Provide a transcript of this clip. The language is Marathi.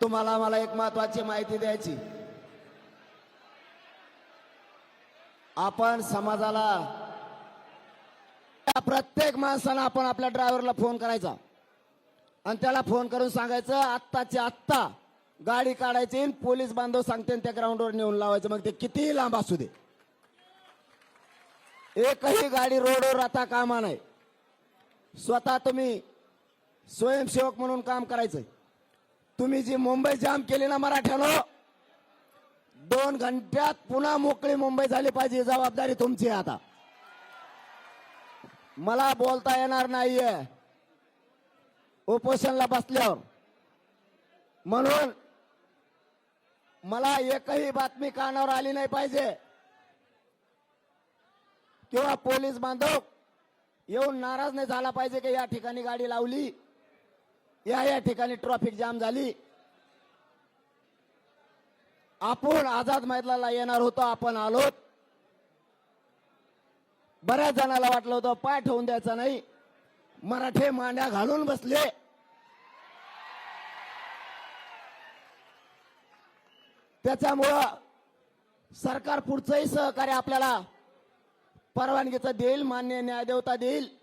तुम्हाला मला एक महत्वाची माहिती द्यायची. आपण समाजाला त्या प्रत्येक माणसाला आपण आपल्या ड्रायव्हरला फोन करायचा. आणि त्याला फोन करून सांगायचं आत्ताची आत्ता गाडी काढायची आणि पोलीस बांधव सांगते आणि त्या ग्राउंडवर नेऊन लावायचं. मग ते कितीही लांब असू दे. एकही गाडी रोडवर राहता कामा नाही स्वतः तुम्ही स्वयंसेवक म्हणून काम करायचंय. तुम्ही जी मुंबई जाम केली ना मराठ्यानो दोन घंट्यात पुन्हा मोकळी मुंबई झाली पाहिजे जबाबदारी तुमची आता. मला बोलता येणार नाहीये. उपोषणला बसल्यावर. म्हणून मला एकही बातमी कानावर आली नाही पाहिजे. किंवा पोलीस बांधव येऊन नाराज नाही झाला पाहिजे की या ठिकाणी गाडी लावली? या या ठिकाणी ट्रॉफिक जाम झाली. आपण आझाद मैदानाला येणार होतो आपण आलो. बऱ्याच जणाला वाटलं होतं पाय ठेवून द्यायचा नाही. मराठे मांड्या घालून बसले. त्याच्यामुळं सरकार पुढचंही सहकार्य आपल्याला परवानगीचं देईल मान्य न्यायदेवता देईल.